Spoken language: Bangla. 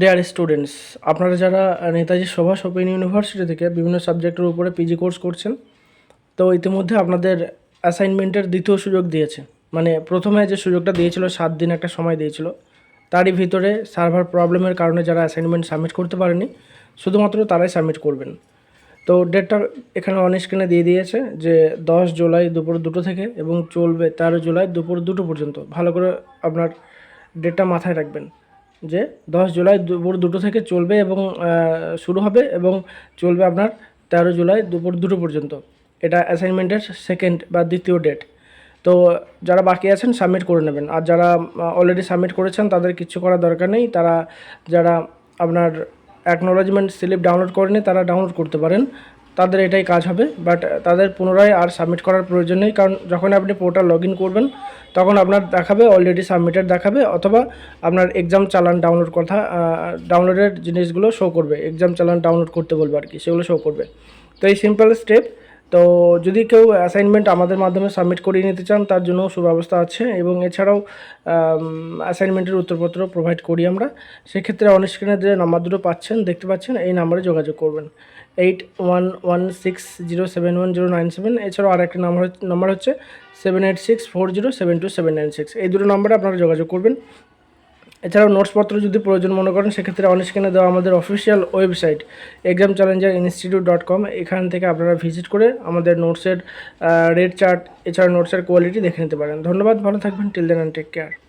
ডিয়ার স্টুডেন্টস আপনারা যারা নেতাজি সুভাষ ওপেন ইউনিভার্সিটি থেকে বিভিন্ন সাবজেক্টের উপরে পিজি কোর্স করছেন, তো ইতিমধ্যে আপনাদের অ্যাসাইনমেন্টের দ্বিতীয় সুযোগ দিয়েছে। মানে প্রথমে যে সুযোগটা দিয়েছিল, সাত দিন একটা সময় দিয়েছিল, তারই ভিতরে সার্ভার প্রবলেমের কারণে যারা অ্যাসাইনমেন্ট সাবমিট করতে পারেনি, শুধুমাত্র তারাই সাবমিট করবেন। তো ডেটটা এখানে অন স্ক্রিনে দিয়ে দিয়েছে যে দশ জুলাই দুপুর দুটো থেকে এবং চলবে তেরো জুলাই দুপুর দুটো পর্যন্ত। ভালো করে আপনার ডেটটা মাথায় রাখবেন। যে দশ জুলাই দুপুর দুটো থেকে চলবে এবং শুরু হবে এবং চলবে আপনার তেরো জুলাই দুপুর দুটো পর্যন্ত। এটা অ্যাসাইনমেন্টের সেকেন্ড বা দ্বিতীয় ডেট তো যারা বাকি আছেন সাবমিট করে নেবেন। আর যারা অলরেডি সাবমিট করেছেন তাদের কিছু করার দরকার নেই। তারা যারা আপনার অ্যাকনোলজমেন্ট স্লিপ ডাউনলোড করেনি তারা ডাউনলোড করতে পারেন। তাদের এটাই কাজ হবে। বাট তাদের পুনরায় আর সাবমিট করার প্রয়োজন নেই। কারণ যখন আপনি পোর্টাল লগ করবেন তখন আপনার দেখাবে অলরেডি সাবমিটেড দেখাবে, অথবা আপনার এক্সাম চালান ডাউনলোড কথা ডাউনলোডের জিনিসগুলো শো করবে এক্সাম চালান ডাউনলোড করতে বলবে আর কি, সেগুলো শো করবে। তো এই সিম্পল স্টেপ তো যদি কেউ অ্যাসাইনমেন্ট আমাদের মাধ্যমে সাবমিট করিয়ে নিতে চান, তার জন্য সুব্যবস্থা আছে এবং এছাড়াও অ্যাসাইনমেন্টের উত্তরপত্র প্রোভাইড করি আমরা। সেক্ষেত্রে অন স্ক্রিনে যে নাম্বার দুটো পাচ্ছেন, দেখতে পাচ্ছেন, এই নাম্বারে যোগাযোগ করবেন। Eight one one six zero seven one zero nine seven এছাড়াও আরেকটা নাম্বার নাম্বার হচ্ছে seven eight six four zero seven two seven nine six এই দুটো নাম্বারে আপনারা যোগাযোগ করবেন। এছাড়াও নোটসপত্র যদি প্রয়োজন মনে করেন, সেক্ষেত্রে অন স্ক্রিনে দেওয়া আমাদের official website exam challenger institute dot com এখান থেকে আপনারা ভিজিট করে আমাদের নোটসের রেড চার্ট এছাড়া নোটসের কোয়ালিটি দেখে নিতে পারেন। ধন্যবাদ, ভালো থাকবেন till then and take care